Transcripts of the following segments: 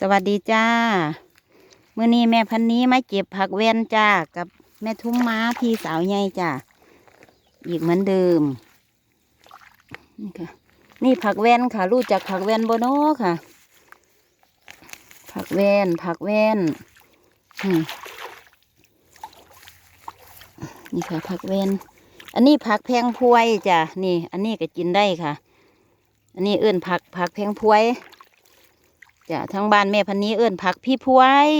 สวัสดีจ้าเมื่อนี้แม่พันนี้มาเก็บผักแว่นจ้ากับแม่ทุ่มม้าพี่สาวใหญ่จ้าอีกเหมือนเดิม นี่ค่ะ นี่ผักแว่นค่ะ รู้จักผักแว่นโบโนค่ะ ผักแว่นผักแว่นนี่ค่ะ ผักแว่นอันนี้ผักแพงพวยจ้ะนี่ อันนี้ก็กินได้ค่ะ อันนี้เอื้นผักผักแพงพวย จ้ะทั้งบ้านแม่พันนี้เอิ้นผักพี่พวย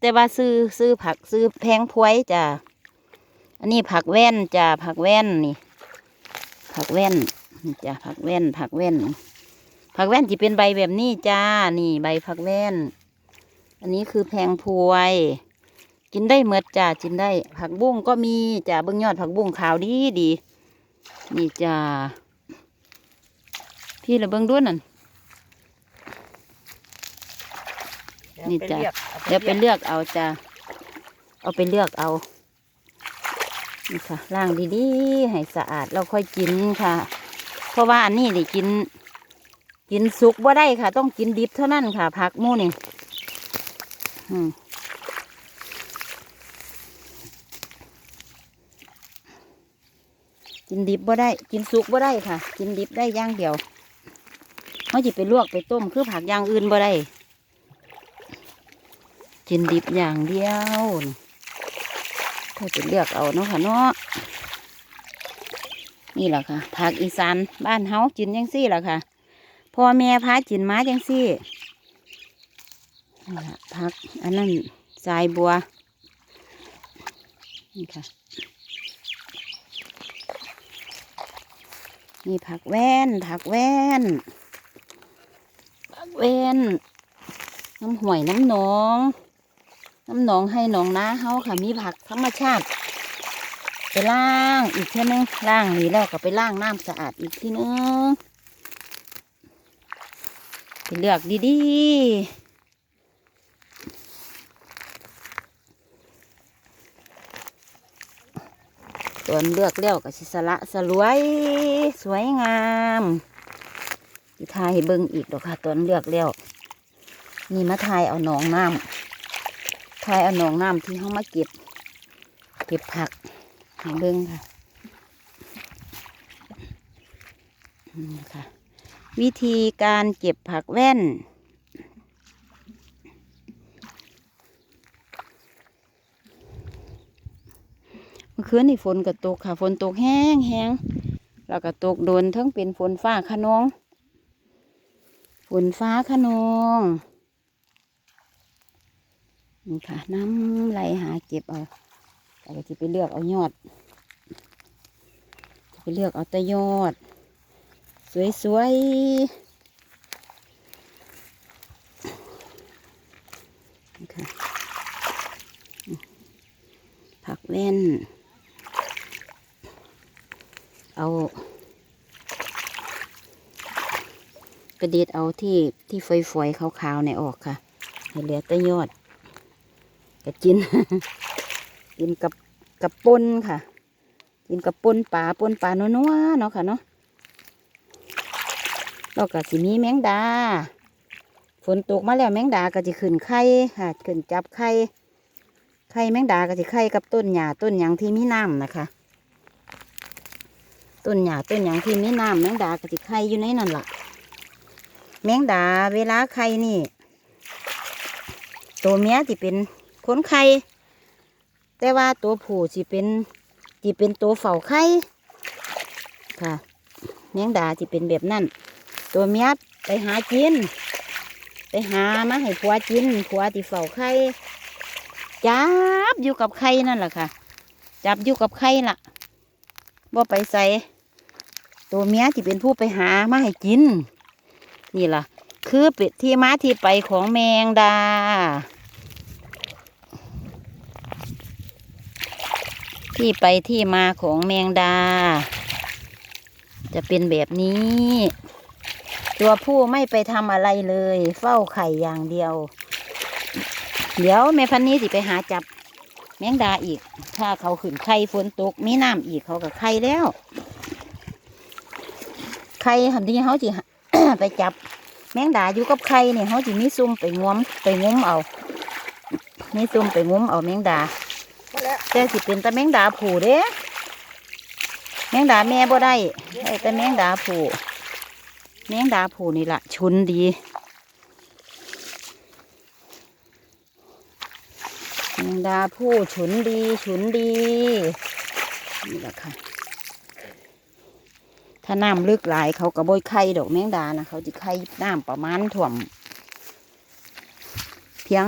แต่ว่าซื้อซื้อผักซื้อแพงพวยจ้ะอันนี้ผักแว่นจ้ะผักแว่นนี่ ผักแว่นจ้ะผักแว่น ผักแว่น ผักแว่นจะเป็นใบแบบนี้จ้านี่ใบผักแว่น อันนี้คือแพงพวย กินได้เมดจ้ากินได้ ผักบุ้งก็มีจ้าเบิ้องยอดผักบุ้งขาวดีดีนี่จ้าพี่ละเบิ้งด้วยนั่น นี่จ้ะเดี๋ยวไปเลือกเอาจ้ะเอาไปเลือกเอานี่ค่ะล้างดีๆให้สะอาดเราค่อยกินค่ะ เพราะว่าอันนี้ได้กิน กินสุกบ่ได้ค่ะ ต้องกินดิบเท่านั้นค่ะผักหมูนี่อืมกินดิบบ่ได้ กินสุกบ่ได้ค่ะ กินดิบได้อย่างเดียวเขาจะไปลวกไปต้มคือผักอย่างอื่นบ่ได้ กินดิบอย่างเดียวถ้าจะเลือกเอาเนาะค่ะเนาะนี่แหละค่ะผักอีสานบ้านเฮากินยังซี่แหละค่ะพ่อแม่พากินมาจังซี่นี่ละผักอันนั้นสายบัวนี่ค่ะนี่ผักแว่นผักแว่นผักแว่นน้ำห่วยน้ำหนอง น้ำหนองให้หนองนาเฮาค่ะมีผักธรรมชาติ ไปล้างอีกเท่านึงล้างนี่แล้วก็ไปล้างน้ำสะอาดอีกทีนึงไปเลือกดีๆตัวเลือกแล้วก็สิสละสลวย สวยงามอีทายเบิ่งอีกดอกค่ะตัวเลือกแล้วนี่มาทายเอาหนองน้ำ ทายเอาหนองน้ำที่เขามาเก็บ เก็บผักให้เบิ้งค่ะนี่ค่ะ วิธีการเก็บผักแว่น เมื่อคืนนี่ฝนก็ตกค่ะ ฝนตกแห้งแห้งแล้วก็ตกโดนทั้งเป็นฝนฟ้าขนอง ฝนฟ้าขนอง นี่ค่ะน้ำไหลหาเก็บเอาแต่ก็จะไปเลือกเอายอด จะไปเลือกเอาแต่ยอด สวยๆนี่ค่ะผักแว่น เอากระเด็ดเอาที่ที่ฝอยๆขาวๆเนี่ยออกค่ะให้เหลือแต่ยอด ก็กิน กินกับกับปนค่ะ กินกับปนปลาปนปลานัวๆเนาะค่ะเนาะแล้วก็สิมีแมงดา ฝนตกมาแล้วแมงดาก็จะขึ้นไข่ค่ะขึ้นจับไข่ไข่แมงดาก็จะไข่กับต้นหญ้าต้นหยางที่มีน้ำนะคะ ต้นหญ้าต้นหยางที่มีน้ำแมงดาก็จะไข่อยู่ในนั่นล่ะ แมงดาเวลาไข่นี่ ตัวเมียที่เป็น ขนไข่แต่ว่าตัวผู้สิเป็นที่เป็นตัวเฝ้าไข่ค่ะแมงดาที่เป็นแบบนั้น ตัวเมียไปหากิน ไปหามาให้ผัวกินผัวที่เฝ้าไข่จับอยู่กับไข่นั่นแหละค่ะ จับอยู่กับไข่ล่ะว่าไปใส่ตัวเมียที่เป็นผู้ไปหามาให้กิน นี่ล่ะ คือเป็ดที่มาที่ไปของแมงดา ที่ไปที่มาของแมงดา จะเป็นแบบนี้ ตัวผู้ไม่ไปทำอะไรเลย เฝ้าไข่อย่างเดียว เดี๋ยวแม่พันนี้สิไปหาจับแมงดาอีก ถ้าเขาขึ้นไข่ฝนตกมีน้ำอีกเขากับไข่แล้วไข่หันที่เขาสิไปจับแมงดาอยู่กับไข่เนี่ยเขาจะมีซุ่มไปงวมไปงุ้มเอามีซุ่มไปงุ้มเอาแมงดา แล้วแต่สิเป็นแต่แมงดาผูเด้แมงดาแม่บ่ได้ได้แต่แมงดาผูแมงดาผูนี่ละชุนดีแมงดาผู้ฉุนดีฉุนดีนี่แหละค่ะถ้าน้ำลึกหลายเขากระโบยไข่ดอกแมงดานะเขาจะไข่น้ำประมาณถ่วม เพียง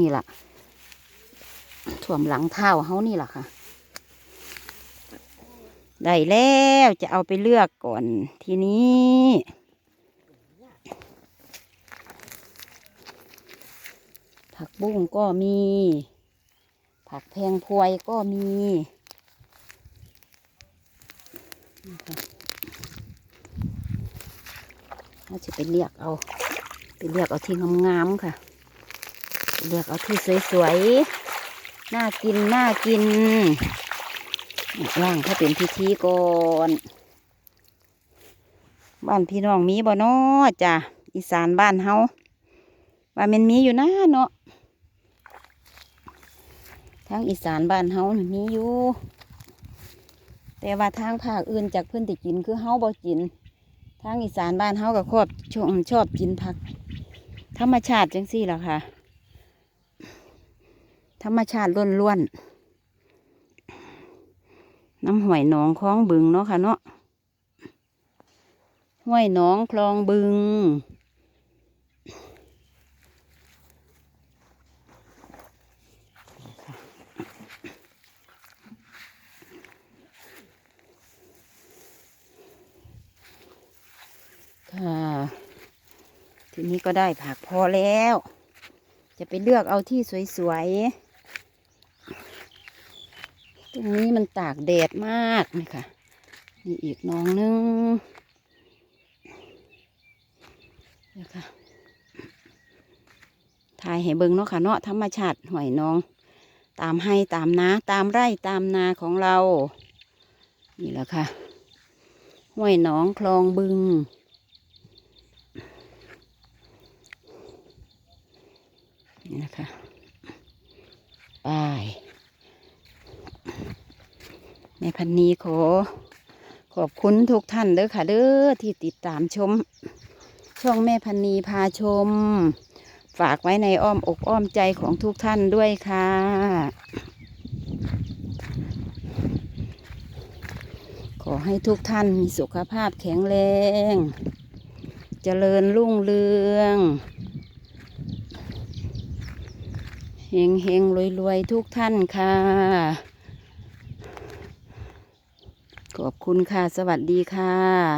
นี่แหละ ถ่วมหลังเท้าเขานี่แหละค่ะ ได้แล้วจะเอาไปเลือกก่อนทีนี้ผักบุ้งก็มี ผักแพงพวยก็มีเราจะไปเลือกเอา ไปเลือกเอาที่งามๆค่ะ เลือกเอาที่สวยๆ น่ากิน น่ากินล่างเขาเป็นพิธีก่อนบ้านพี่น้องมีบ่เนาะจ้ะอีสานบ้านเฮาว่ามันมีอยู่นะเนาะทางอีสานบ้านเฮานี่มีอยู่ แต่ว่าทางภาคอื่นจากเพื่อนติกินคือเฮาบ่กิน ทางอีสานบ้านเฮาก็ชอบชอบชอบกินผัก ธรรมชาติจังสี่ล่ะค่ะ ธรรมชาติล้วนๆ น้ำห้วยหนองคลองบึงเนาะค่ะเนาะ ห้วยหนองคลองบึง ค่ะ ทีนี้ก็ได้ผักพอแล้ว จะไปเลือกเอาที่สวยๆ ตรงนี้มันตากแดดมากนี่ค่ะ นี่อีกน้องนึงเดี๋ยค่ะถ่ายให้เบิงเนาะค่ะเนาะธรรมชาติหอยน้อง ตามให้ตามนาตามไร่ตามนาของเรา นี่แหละค่ะห้วยหนองคลองบึง นี่นะคะไป แม่พันนีขอขอบคุณทุกท่านเด้อค่ะเด้อที่ติดตามชม ช่องแม่พันนีพาชม ฝากไว้ในอ้อมอกอ้อมใจของทุกท่านด้วยค่ะ ขอให้ทุกท่านมีสุขภาพแข็งแรง เจริญรุ่งเรืองเฮงเฮงรวยรวยๆทุกท่านค่ะ ขอบคุณค่ะ สวัสดีค่ะ